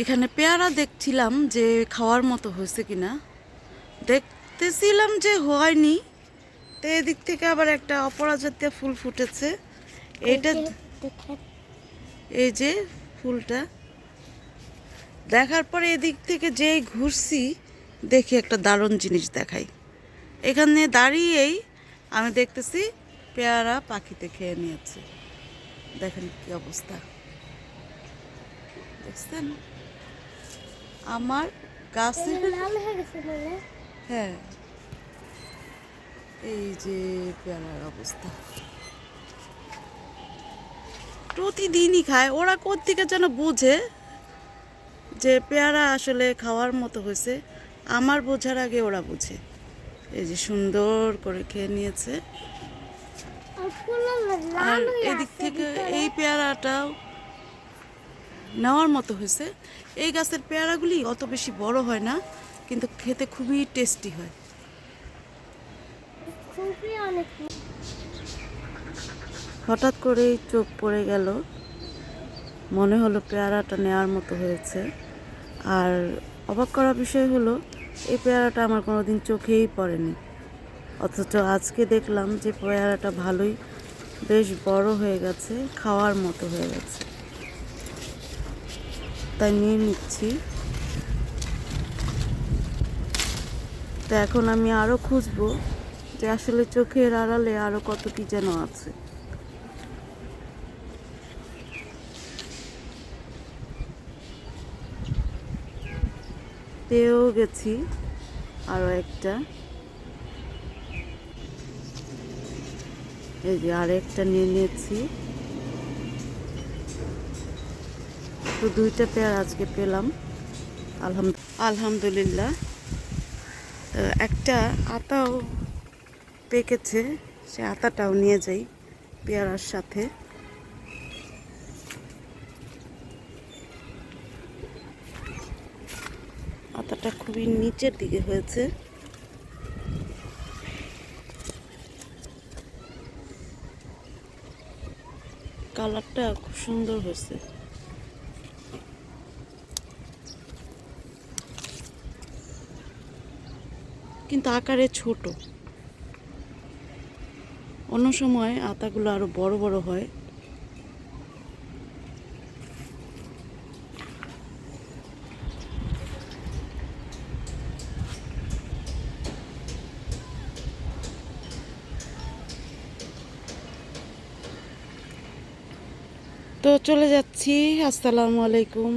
এখানে পেয়ারা দেখছিলাম যে খাওয়ার মতো হয়েছে কিনা। দেখতেছিলাম যে হয়নি। তো এদিক থেকে আবার একটা অপরাজাতীয় ফুল ফুটেছে। এটা এই যে ফুলটা। দেখার পরে এদিক থেকে যেই ঘুরছি দেখি একটা দারুণ জিনিস দেখাই। এখানে দাঁড়িয়েই আমি দেখতেছি পেয়ারা পাখিতে খেয়ে নিয়েছে। দেখেন কি অবস্থা। দেখছেন? আমার গাছে হয়ে। এই যে পেয়ারার অবস্থা। প্রতিদিনই খায়। ওরা কোত্থেকে যেন বোঝে যে পেয়ারা আসলে খাওয়ার মতো হয়েছে। আমার বোঝার আগে ওরা বুঝে। এই যে সুন্দর করে খেয়ে নিয়েছে। আর এদিক থেকে এই পেয়ারাটাও নেওয়ার মতো হয়েছে। এই গাছের পেয়ারাগুলি অত বেশি বড় হয় না কিন্তু খেতে খুবই টেস্টি হয়। হঠাৎ করেই চোখ পড়ে গেল। মনে হলো পেয়ারাটা নেওয়ার মতো হয়েছে। আর অবাক করা বিষয় হলো এই পেয়ারাটা আমার কোনোদিন চোখেই পড়েনি। অথচ আজকে দেখলাম যে পেয়ারাটা ভালোই বেশ বড় হয়ে গেছে খাওয়ার মতো হয়ে গেছে। তাই নিয়ে নিচ্ছি। তো এখন আমি আরও খুঁজবো যে আসলে চোখের আড়ালে আরও কত কি যেন আছে। পেয়েও গেছি আরও একটা। এই যে আরেকটা নিয়ে নিয়েছি। তো দুইটা পেয়ার আজকে পেলাম। আলহাম আলহামদুলিল্লাহ। একটা আতাও পেকেছে, সে আতাটাও নিয়ে যাই পেয়ারার সাথে। আতাটা খুবই নিচের দিকে হয়েছে। কালারটা খুব সুন্দর হয়েছে। কিন্তু আকারে ছোট। অন্য সময় আতাগুলো আরও বড় বড় হয়। তো চলে যাচ্ছি। আসসালামু আলাইকুম।